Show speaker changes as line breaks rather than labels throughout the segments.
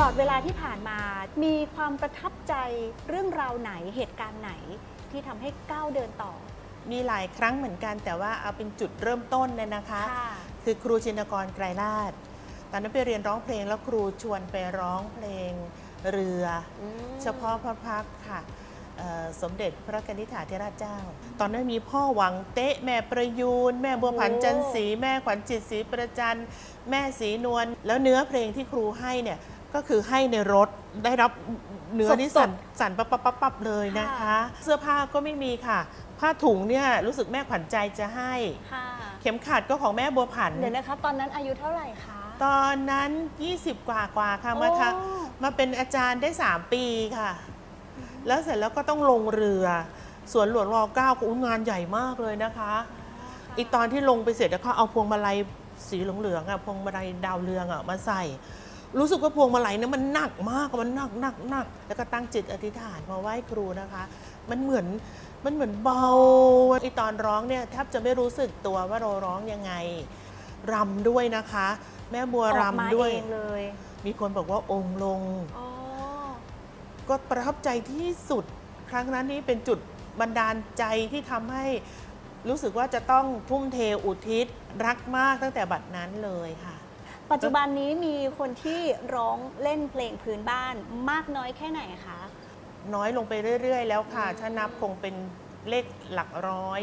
ลอดเวลาที่ผ่านมามีความประทับใจเรื่องราวไหนเหตุการณ์ไหนที่ทำให้ก้าวเดินต่อ
มีหลายครั้งเหมือนกัน แต่ว่าเอาเป็นจุดเริ่มต้นเนี่ยนะคะ
ค่ะ
คือครูชินกรไกรลาดตอนนั้นไปเรียนร้องเพลงแล้วครูชวนไปร้องเพลงเรือเฉพาะพระพักตร์ค่ะเอ่อสมเด็จพระกนิษฐาธิราชเจ้า ตอนนั้นมีพ่อหวังเต๊ะแม่ประยูน แม่บัวผัน
โอ้
จันทร์ศรีแม่ขวัญจิตศรีประจัน แม่ศรีนวลแล้วเนื้อเพลงที่ครูให้เนี่ย ก็คือให้ในรถได้รับเนื้อนี่สั่นสั่นปับปับปับปับเลยนะคะ เสื้อผ้าก็ไม่มีค่ะ ผ้าถุงเนี่ยรู้สึกแม่ขวัญใจจะให้
ค่ะ
เข็มขัดก็ของแม่บัวผัน
เดี๋ยวนะคะ ตอนนั้นอายุเท่าไหร่คะ
ตอนนั้น 20 กว่ากว่าค่ะมาทะ
โอ้
มาเป็นอาจารย์ได้ 3 ปีค่ะ แล้วเสร็จแล้วก็ต้องลงเรือสวนหลวงรอเก้าก็อุ๊ยงานใหญ่มากเลยนะคะ อีกตอนที่ลงไปเสร็จแล้วเขาเอาพวงมาลัยสีเหลืองๆอะพวงมาลัยดาวเรืองอะมาใส่ รู้สึกว่าพวงมาลัยเนี่ยมันหนักมากมันหนักหนักหนักแล้วก็ตั้งจิตอธิษฐานมาไหว้ครูนะคะ มันเหมือนมันเหมือนเบาไอตอนร้องเนี่ยแทบจะไม่รู้สึกตัวว่าเราร้องยังไงรำด้วยนะคะ แม่บัว
ออกมารำ
ด้วย
เองเลย
มีคนบอกว่าองค์ลง
อ๋อ
ก็ประทับใจที่สุดครั้งนั้นนี่เป็นจุดบันดาลใจที่ทำให้รู้สึกว่าจะต้องทุ่มเทอุทิศรักมากตั้งแต่บัดนั้นเลยค่ะ
ปัจจุบันนี้มีคนที่ร้องเล่นเพลงพื้นบ้านมากน้อยแค่ไหนคะ
น้อยลงไปเรื่อย ๆ แล้วค่ะ ถ้านับคงเป็นเลขหลักร้อย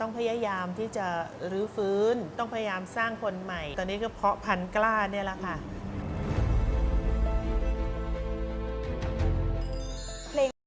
ต้องพยายามที่จะรื้อฟื้น ต้องพยายามสร้างคนใหม่ ตอนนี้ก็เพาะพันธุ์กล้าเนี่ยแหละค่ะ